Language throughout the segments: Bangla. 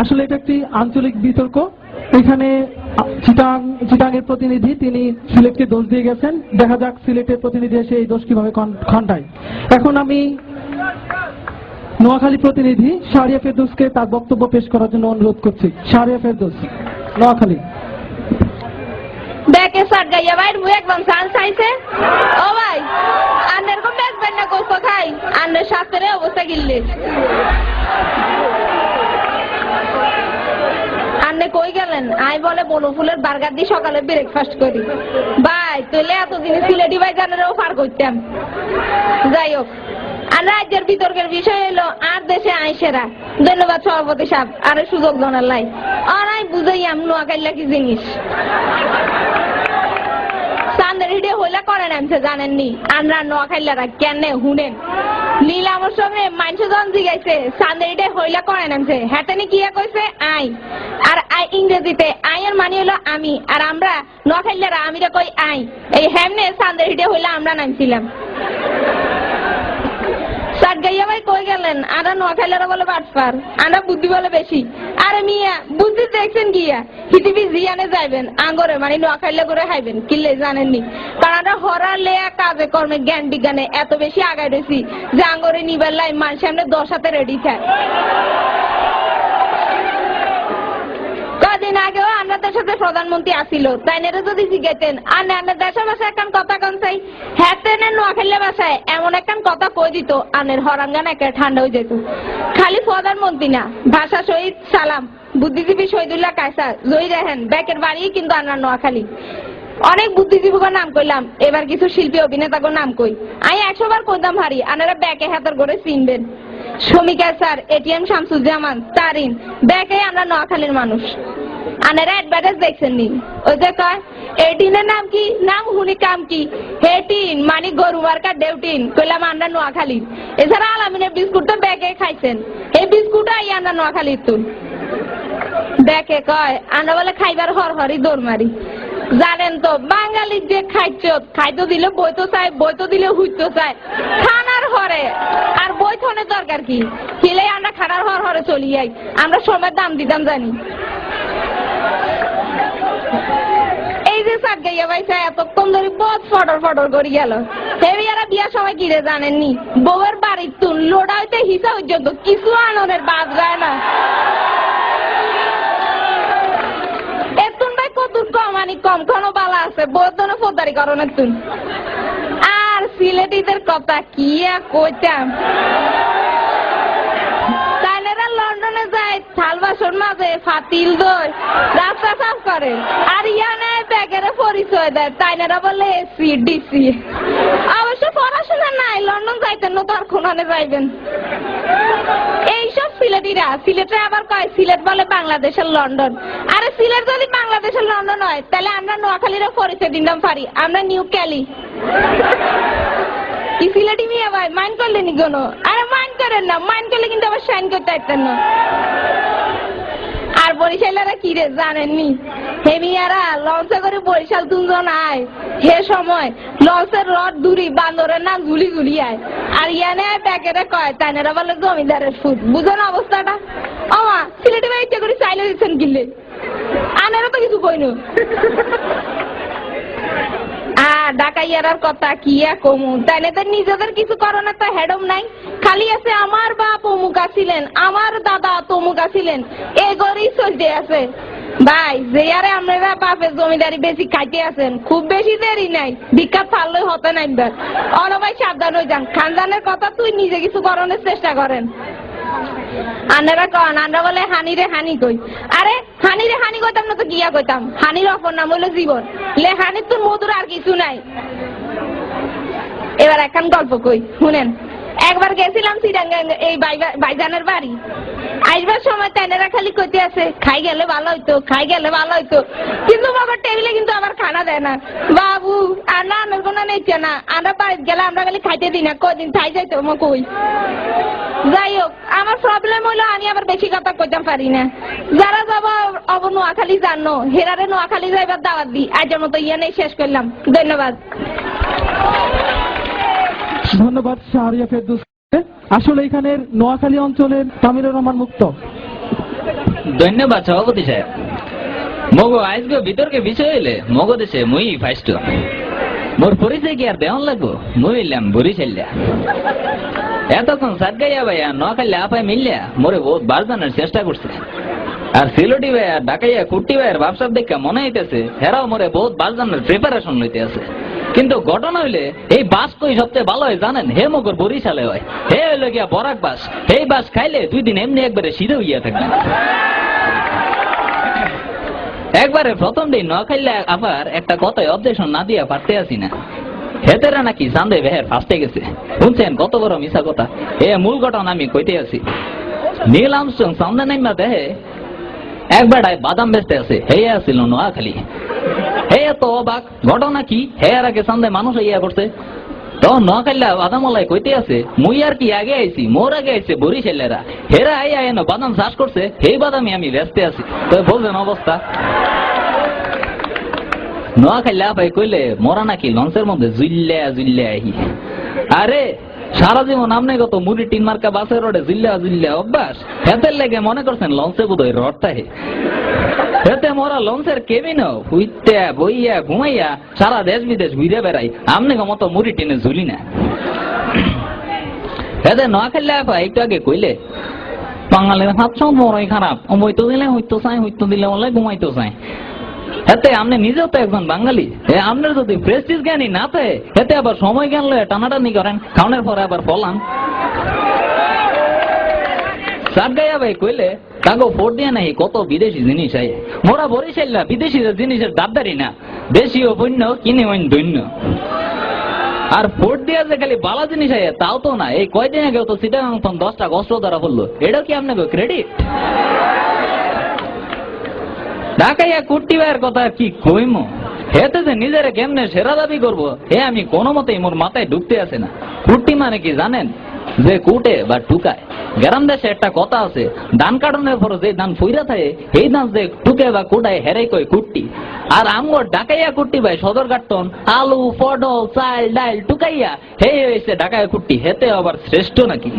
আসলে এটা একটি আঞ্চলিক বিতর্ক। এখানে চিটাং প্রতিনিধি তিনি সিলেটকে দোষ দিয়ে গেছেন। দেখা যাক সিলেটের প্রতিনিধি এসে এই দোষ কীভাবে খণ্ডায় এখন আমি নোয়াখালী প্রতিনিধি শাহরিয়া ফেরদৌসকে তার বক্তব্য পেশ করার জন্য অনুরোধ করছি। শাহরিয়া ফেরদৌস, নোয়াখালী। ব্যাকে সাট গাইয়া ভাই মুই একদম চান্স আইছে ও ভাই আন্নের কো ব্যাগ না কোস্ত খাই। আন্নের শাস্ত্রে অবস্থা গিললে। কই আই বলে বনু ফুলের বার্গার দিয়ে সকালে ব্রেকফাস্ট করি। ভাই তুইলে এতদিন সিলেটি ভাই জানারেও পার করতাম। যাই হোক, আর রাজ্যের বিতর্কের বিষয় হলো, আর দেশে আইসেরা ধন্যবাদ সভাপতি সাহেব, আরে সুযোগ জানার লাই আর আই বুঝাই আম নোয়াখাইলা কি জিনিস? চান্দের হিডে হইলে করে নামছে জানেননি? আমরা নোয়াখাইলারা কেন, হুনেন। নীল আমার সঙ্গে মানুষ জিগাইছে চান্দের হইলে করে নামছে হ্যাটানি কি কইছে? আই আই ইংরেজিতে, আই এর মানে হলো আমি, আর আমরা নোয়াখাইলারা আমিরা কই আই। এই হেমনে চান্দের হিডে হইলে আমরা নামছিলাম। সাত গাইয়া ভাই কই গেলেন? আরা নোয়াখাইলারা বলে বাটপার আরা বুদ্ধি বলে বেশি। আরে মিয়া, বুদ্ধি দেখছেন গিয়া? পৃথিবী জিয়ানে যাইবেন, আঙ্গরে মানে নোয়াখাইলা করে খাইবেন কিল্লে জানেননি? কারণ আমরা হরা লেয়া কাজে, কর্মে, জ্ঞান বিজ্ঞানে এত বেশি আগায় রয়েছি যে আঙ্গরে নিবার লাই মানুষ সামনে দশ হাতে রেডি থাকে। প্রধানমন্ত্রী আসিল। তাই নেরে যদি জিজ্ঞাসেন আর না দেশের ভাষায় একখান কথা কন চাই। হ্যাঁ নোয়াখালী ভাষায়, এমন একখান কথা কই দিত, আনের হরাঙ্গান একে ঠান্ডা হয়ে যেত। খালি প্রধানমন্ত্রী না, ভাষা শহীদ, সালাম। বুদ্ধিজীবী শহীদুল্লাহ কায়সার জয়ী রেহেন ব্যাকের বাড়ি কিন্তু আনার নোয়াখালী। অনেক বুদ্ধিজীবীর নাম কইলাম, এবার কিছু শিল্পী অভিনেতাকে নাম কই। আমি একশো বার কইতাম হারি, আনারা ব্যাকে হাতের করে চিনবেন। শ্রমিকা স্যার, এটিএম শামসুজ্জামান, তারিন ব্যাকে আমরা নোয়াখালীর মানুষ। আনারা অ্যাডভার্টাইজ দেখছেন নি ওই যে কয়, এটিনের নাম কি? নাম হুনি কাম কি? হেটিন মানে গরু মার্কা ডেউটিন কইলাম, আমরা নোয়াখালীর। এছাড়া আলামিনের বিস্কুট তো ব্যাগে খাইছেন। এই বিস্কুট আই আমরা নোয়াখালীর তুল দেখে কয় আমরা বলে খাইবার হর হরি দৌড় মারি। জানেন তো, বাঙালির যে খাইছ খাইতো দিলে বইতো চাই বইতো দিলে হুইতো চাই খানার হরে, আর বইথনের দরকার কি? খেলে আমরা খানার হর হরে চলি যাই আমরা সময়ের দাম দিতাম জানি। এই যে সাত গাইয়া পাইছে, এতক্ষণ ধরে বহুত ফটর ফটর করি গেল। হেবিয়ারা বিয়ার সময় কি রে জানেননি? বউয়ের বাড়ির তুন লোড়া হইতে হিসা পর্যন্ত কিছু আননের বাদ যায় না। আর সিলেটিদের কথা কি কইতাম? বাসন মাঝে ফাতিল দই রাস্তা সাফ করে। আর ইয়ানে ব্যাগেরে পরিচয় দেয়। তাইনেরা বলে এসি ডিসি অবশ্য পড়াশোনা নাই, লন্ডন যাইতেন না তো আর খুনানে যাইবেন। এইসব সিলেটিরা, সিলেটে আবার কয়, সিলেট বলে বাংলাদেশের লন্ডন। আরে সিলেট যদি বাংলাদেশের লন্ডন হয়, তাহলে আমরা নোয়াখালীর পরিচয় দিতাম পারি আমরা নিউ ক্যালি। কি সিলেটি মিয়া ভাই, মাইন্ড করলেন কোনো? আরে মাইন্ড করেন না, মাইন্ড করলে কিন্তু আবার সাইন করতে না। বরিশালেরা কি রে জানেননি? হে মিয়ারা, লঞ্চে করে বরিশাল দুজন আয় হে সময়, লঞ্চের রড দূরি, বান্দরের না ঝুলি ঝুলি আয়। আর ইয়ানে প্যাকেটে কয়, তাইনেরা বলে জমিদারের ফুট বুঝেন অবস্থাটা? অমা, সিলেটে ভাই ইচ্ছে করে চাইলে দিচ্ছেন গিলে আনেরও তো কিছু কইনু। আ ডাকাইয়ারার কথা কি কমু? তাই না তো নিজেদের কিছু তো হেডম নাই। খালি আছে আমার বাপ অমুক আমার দাদা তমুক চলতে আছে। ভাই, যে আরে বাপের জমিদারি বেশি খাইতে আছেন, খুব বেশি দেরি নাই। ভিক্ষা থাললে হতে নাই অন ভাই, সাবধান হয়ে যান। খানদানের কথা তুই নিজে কিছু করণের চেষ্টা করেন। আন্নারা কন আন্না বলে হানি রে হানি কই। আরে হানি রে, হানি কইতাম না তো গিয়া কইতাম। হানির অপর নাম হইল জীবন। লে, হানির তোর মধুর আর কিছু নাই। এবার এখন গল্প কই, শুনেন। একবার গেছিলাম সিরাঙ্গা এই বাইজানের বাড়ি। আইবার সময় তেনেরা খালি কইতে আছে খাই গেলে ভালো হইতো, খাই গেলে ভালো হইতো। কিন্তু বাবার টেবিলে কিন্তু খানা দেয় না বাবু আর না আনার কোনো নিচ্ছে না। আমরা বাড়িতে গেলে আমরা খালি খাইতে দিই না। কদিন খাই যাইতো মো কই? যাই হোক আমার প্রবলেম হলো আমি আবার বেশি কথা কইতে পারি না। যারা যাব অব নোয়াখালী জানো হেরারে নোয়াখালী যাইবার দাওয়াত দি আজের মতো ইয়ে নেই শেষ করলাম। ধন্যবাদ। ধন্যবাদ শাহরিয়া ফেরদৌস। আসলে এখানের নোয়াখালী অঞ্চলের তামিলুর রহমান মুক্ত। ধন্যবাদ সভাপতি সাহেব। মগো আজকে বিতর্কে বিষয় হইলে মগো দেশে মুই ফাইস্ট। মোর পরিচয় কি আর দেওয়ান লাগবো? মুই হইলাম বরিশাল্লা এতক্ষণ সাতগাইয়া ভাইয়া নখাল্লা আপায় মিললা মোরে বহুত বারজানের চেষ্টা করছে। আর সিলোটি ভাইয়া, ডাকাইয়া কুটি ভাইয়ের ব্যবসার দেখে মনে হইতেছে, হেরাও মোরে বহুত বারজানের প্রিপারেশন লইতে আছে। কিন্তু ঘটনা হইলে এই বাস কই সবচেয়ে ভালো হয় জানেন? হে মগর বরিশালে হয়। হে হইলে গিয়া বরাক বাস। এই বাস খাইলে দুই দিন এমনি একবারে সিধে হইয়া থাকবে। একবারে প্রথম দিন নোয়াখাইলে আবার একটা কথায় অবজেকশন না দিয়া পারতে আসি না। হেতেরা নাকি চান্দে বেহের ফাঁসতে গেছে। শুনছেন কত বড় মিশা কথা? এ মূল ঘটনা আমি কইতে আছি নীল আমস্ট্রং সামনে নাইমা দেহে একবার বাদাম বেচতে আছে হে আসিল নোয়াখালী। হে তো অবাক। ঘটনা কি? হে আর আগে সামনে মানুষ ইয়া করছে তো নোয়াখাইলা বাদামলাই কইতে আছে, মুই আর কি আগে মোর আগে হেরা আই আই বাদাম চাষ করছে, সেই আমি ব্যস্তে আছি। তো বলছেন অবস্থা। ভাই কইলে, মরা নাকি লঞ্চের মধ্যে জুইল্লা জুইল্লা আহি। আরে, সারা জীবন আপনি কত মুড়ি টিন মার্কা বাসের রোডে জুইল্লা জুইল্লা অভ্যাস? হেতের লেগে মনে করছেন লঞ্চে বোধহয় রডটা হেতে মোরা লঞ্চের কেবিন বইয়া, ঘুমাইয়া সারা দেশ বিদেশ ঘুরে বেড়াই। আমনে মতো মুড়ি টিনে ঝুলি না। হেতে নোয়াখাইলা ভাই একটু আগে কইলে, বাঙালির হাত সব বড়ই খারাপ। দিলে হইতো চাই, হইতো দিলে বলে ঘুমাইতো চাই। এতে আপনি নিজেও তো একজন বাঙালি। আপনার যদি প্রেস্টিজ জ্ঞানী না থাকে, এতে আবার সময় জ্ঞান লয়ে টানাটানি করেন খাওয়ানোর পরে আবার পলান। সাত ভাই কইলে ভোট দিয়ে নাই কত বিদেশি জিনিস মোরা বিদেশি জিনিসের দাবদারি না। কিনে দৈন্য। আর ভোট যে খালি বালা জিনিস তাও তো না। এই কয়দিন আগে তো দশটা কষ্ট ধরা পড়ল। এটা কি আপনাকে ক্রেডিট ঢাকাইয়া কুট্টি ভাইয়ের কথা কি কইম? হেতে যে নিজের কেমনে সেরা দাবি করব, হে আমি কোনো মতেই মোর মাথায় ঢুকতে আসে না। কুট্টি মানে কি জানেন? যে কুটে বা টুকায়। গ্রাম দেশে একটা কথা আছে, ধান কাটনের পর যে ধান ফুইরা থাকে এই ধান যে টুকে বা কুটায় হেরে কই কুট্টি। আর আমগর ডাকাইয়া কুট্টি ভাই, সদর কাটন আলু, পটল, চাল, ডাল টুকাইয়া হে হয়েছে ডাকাইয়া কুট্টি। হেতে আবার শ্রেষ্ঠ নাকি?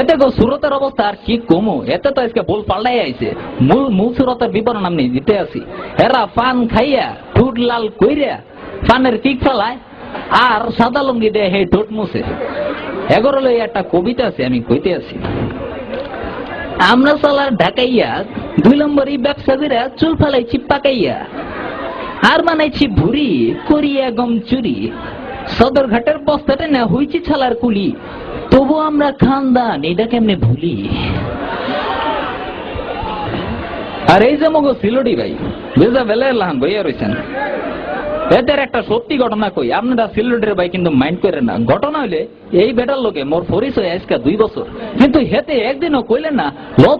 এতে গো সুরতের অবস্থা আর কি কমু? এতে তো আজকে বল পাল্টাই আইছে। মূল মূল সুরতের বিবরণ আমি দিতে আছি। এরা পান খাইয়া, ঠুট লাল কইরা পানের কিক ফেলায় আর সাদা লুঙ্গি দেয় হে ঠোঁট মুছে। এগোর লই একটা কবিতা আছে, আমি কইতে আছি আমরা সালার ঢাকাইয়া দুই নম্বরই ব্যবসা করে চুল ফেলাইছি পাকাইয়া। আর বানাইছি ভুরি করিয়া গম চুরি। সদর ঘাটের বস্তাটা না হইছি ছালার কুলি। তবু আমরা খানদান এটা কেমনে ভুলি? আর এই যে মগো সিলডি ভাই বেজা বেলা লাহান ভাইয়া রয়েছেন এদের একটা সত্যি ঘটনা কই? আপনারা সিলডের ভাই কিন্তু মাইন্ড করেন না। ঘটনা হইলে এই বেটার লোকে মোর পরিচয় আজকে দুই বছর। কিন্তু হেতে একদিনও কইলেন না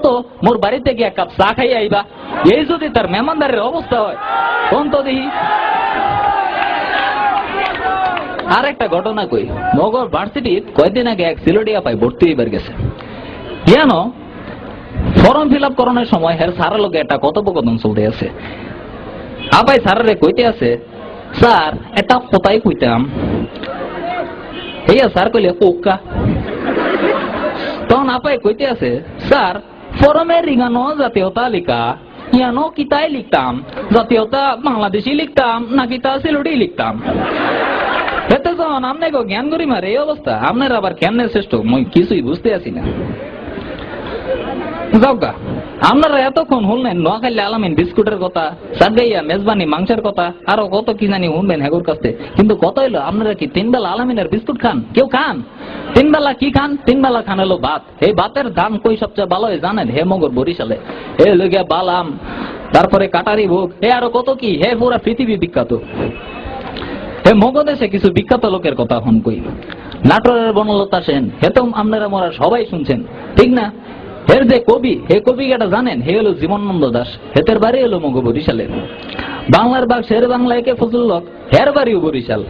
তো, মোর বাড়িতে গিয়ে কাপ চা খাই আইবা। এই যদি তার মেহমানদারের অবস্থা হয়, কোন তো দেখি আর একটা ঘটনা কই? মগর ভার্সিটি কয়েকদিন আগে এক সিলোডিয়া পাই ভর্তি হইবার গেছে। কেন ফর্ম ফিল আপ করানোর সময় হের সারা লোকে একটা কথোপকথন চলতে আছে। আপাই সারারে কইতে আছে স্যার এটা কোথায় কইতাম। এইয়া স্যার কইলে ওকা তখন আপাই কইতে আছে, স্যার ফরমের রিগানো জাতীয় তালিকা ইয়ানো কিতাই লিখতাম, জাতীয়তা বাংলাদেশি লিখতাম নাকি তা সিলুটি লিখতাম। এতে যখন আপনি গো জ্ঞান করি মারে, এই অবস্থা। আপনার আবার কেমনে শ্রেষ্ঠ? মই কিছুই বুঝতে আছি না যাওগা আপনারা এতক্ষণ শুনলেন নোয়াখালী আলামিন বিস্কুটের কথা মেজবানি মাংসের কথা, আরও কত কি জানি শুনবেন হেগুর কাছে। কিন্তু কত আপনারা কি তিন বেলা আলামিনের বিস্কুট খান? কেউ খান? তিন বেলা কি খান? তিন বেলা খান ভাত। এই ভাতের দাম কই সবচেয়ে ভালো জানেন? হে মগর বরিশালে। হে বালাম, তারপরে কাটারি ভোগ হে আরও কত কি? হে পুরা পৃথিবী বিখ্যাত। হে মগদেশে কিছু বিখ্যাত লোকের কথা হন কই। নাটোরের বনলতা সেন, হেতম আপনারা মোরা সবাই শুনছেন, ঠিক না? হের যে কবি, হে কবি এটা জানেন, হে হলো জীবনানন্দ দাস, হেতের বাড়ি হলো মগ বরিশালে বাংলার বাগ শের বাংলা একে ফজলুল্লক হের বাড়িও বরিশাল।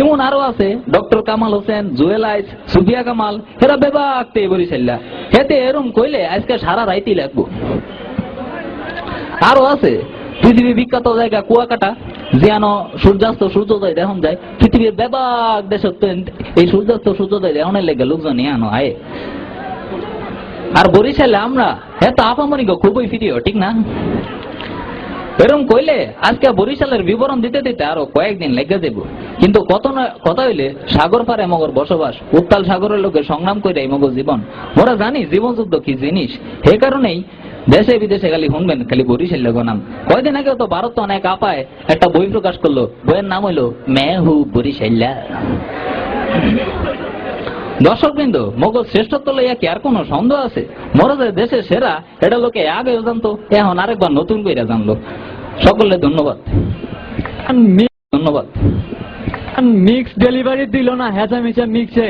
এমন আরও আছে, ডক্টর কামাল হোসেন, জুয়েল আইস, সুফিয়া কামাল, হেরা বেবাকতে বরিশাল্লা। হেতে এরম কইলে আজকে সারা রাইতি লাগবো। আরও আছে, পৃথিবীর বিখ্যাত জায়গা কুয়াকাটা, যেন সূর্যাস্ত সূর্যোদয় দেখুন যায়। পৃথিবীর ব্যাপক দেশ এই সূর্যাস্ত সূর্যোদয় দেখনের লেগে লোকজন ইয়ানো আয়ে। আর বরিশালে আমরা এত আপামনি গো, খুবই ফিরিও ঠিক না? এরম কইলে আজকে বরিশালের বিবরণ দিতে দিতে আরও কয়েকদিন লেগে দেব কিন্তু কত না, কথা হইলে সাগর পারে মগর বসবাস, উত্তাল সাগরের লোকে সংগ্রাম করে মগর জীবন। মোরা জানি জীবন যুদ্ধ কি জিনিস। সেই কারণেই দেশে বিদেশে খালি শুনবেন খালি বরিশাল লোক নাম। কয়দিন আগে তো ভারত তো অনেক আপায় একটা বই প্রকাশ করল। বইয়ের নাম হইল মে হু বরিশাল্লা দর্শক বিন্দু মোগল শ্রেষ্ঠত্ব লইয়া কি আর কোন সন্দেহ আছে? মরদের দেশে দেশের সেরা এটা লোকে আগে জানতো এখন আরেকবার নতুন করে জানলো। সকলে ধন্যবাদ। ধন্যবাদ। মিক্স ডেলিভারি দিল না হেঁচা মিক্সে